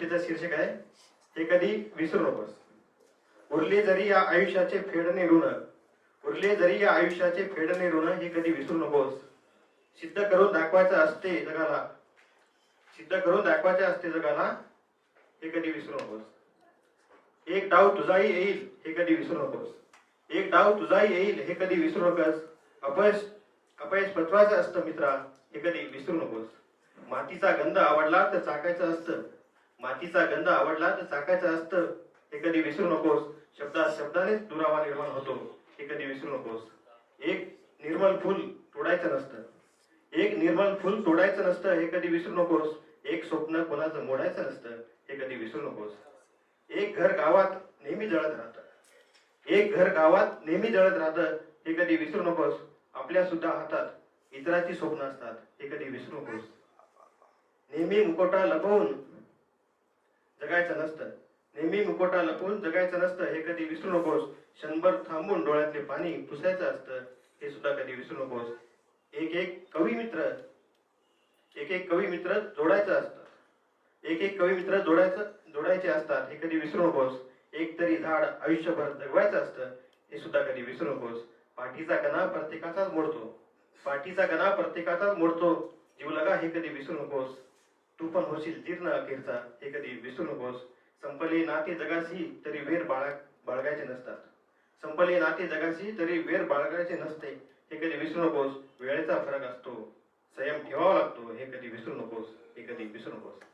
कवितेचं शीर्षक आहे हे कधी विसरू नकोस. उरले जरी या आयुष्याचे फेडणे ऋण उरले जरी या आयुष्याचे फेडणे ऋण हे कधी विसरू नकोस. सिद्ध करून दाखवायचं असते जगाला. सिद्ध करून दाखवायचे असते जगाला हे कधी विसरू नकोस. एक डाव तुझाही येईल हे कधी विसरू नकोस. एक डाव तुझाही येईल हे कधी विसरू नकोस. अपयश अपयश पचवायचं असतं मित्रा हे कधी विसरू नकोस. मातीचा गंध आवडला तर चाकायचं असतं. मातीचा गंध आवडला तर चाकायचं असतं. हे कधी विसरू नकोस. शब्दात शब्दानेच दुरावा निर्माण होतो. हे कधी विसरू नकोस. एक निर्मल फुल तोडायचं नसतं. एक निर्मल फुल तोडायचं नसतं. हे कधी विसरू नकोस. एक स्वप्न कोणाचं मोडायचं नसतं. हे कधी विसरू नकोस. एक घर गावात नेहमी जळत राहतं. एक घर गावात नेहमी जळत राहतं. हे कधी विसरू नकोस. आपल्या सुद्धा हातात इतराची स्वप्न असतात. हे कधी विसरू नकोस. नेहमी मुकोटा लपवून जगायचं नसतं. नेहमी मुकोटा लपवून जगायचं नसतं हे कधी विसरू नकोस. शंभर थांबून डोळ्यातले पाणी पुसायचं असतं हे सुद्धा कधी विसरू नकोस. एक एक कवी मित्र एक एक कवी मित्र जोडायचं असतं. एक एक कवी मित्र जोडायचं जोडायचे असतात हे कधी विसरू नकोस. एक तरी झाड आयुष्यभर जगवायचं असतं हे सुद्धा कधी विसरू नकोस. पाठीचा कणा प्रत्येकाचाच मोडतो. पाठीचा कणा प्रत्येकाचाच मोडतो. जीव लगा हे कधी विसरू नकोस. तू पण होशील जीर्ण अखेरचा हे कधी विसरू नकोस. संपले नाते जगाशी तरी वेर बाळग बाळगायचे नसतात. संपले नाते जगाशी तरी वेर बाळगायचे नसते. हे कधी विसरू नकोस वेळेचा फरक असतो. संयम ठेवावा लागतो हे कधी विसरू नकोस हे कधी विसरू नकोस.